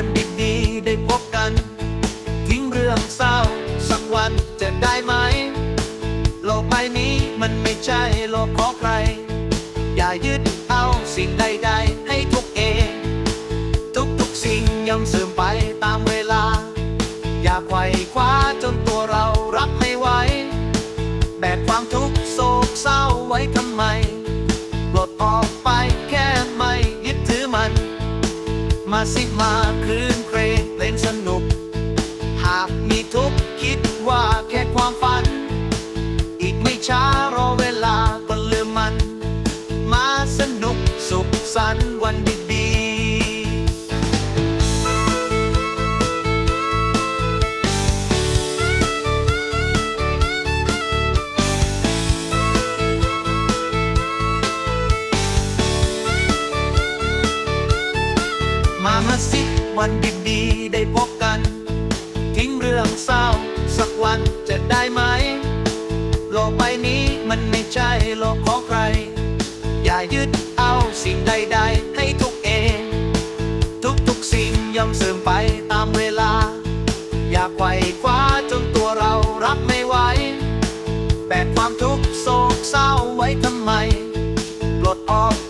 วันดีๆได้พบกัน ทิ้งเรื่องเศร้า สักวันจะได้ไหม โลกใบนี้มันไม่ใช่โลกของใคร อย่ายึดเอาสิ่งใดๆให้ทุกเอง ทุกๆสิ่งย่อมเสื่อมไปตามเวลา อย่าไขว่คว้า มา มามาสิวันดีๆได้พบกัน ทิ้งเรื่องเศร้า สักวันจะได้ไหม โลกใบนี้มันไม่ใช่โลกของใคร อย่ายึดเอาสิ่งใดๆ ให้ทุกเอง ทุกๆสิ่งย่อมเสื่อมไปตามเวลา อย่าไขว่คว้าจนตัวเรารับไม่ไหวแบกความทุกข์โศกเศร้าไว้ทำไม ปลดออก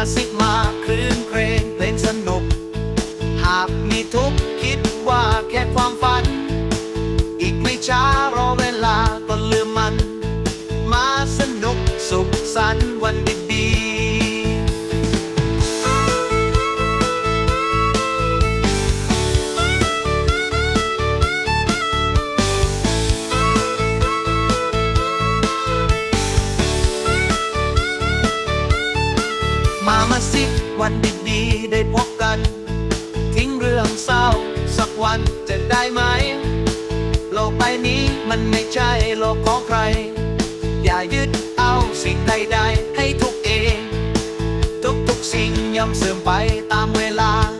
าสิมาคลื่นเครงเพลงสนุก หากมีทุกข์คิดว่าแค่ความฝัน วันดีๆได้พบกัน ทิ้งเรื่องเศร้า สักวันจะได้ไหม โลกใบนี้มันไม่ใช่โลกของใคร อย่ายึดเอาสิ่งใดๆให้ทุกเอง ทุกๆสิ่งย่อมเสื่อมไปตามเวลาอย่า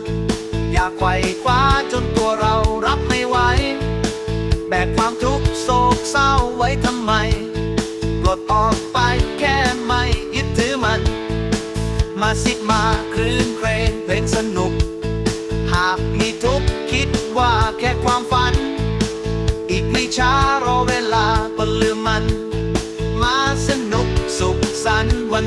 มีทุกคิดว่าแค่ความฝัน อีกไม่ช้ารอเวลาปลืมมัน มาสนุกสุขสันต์วัน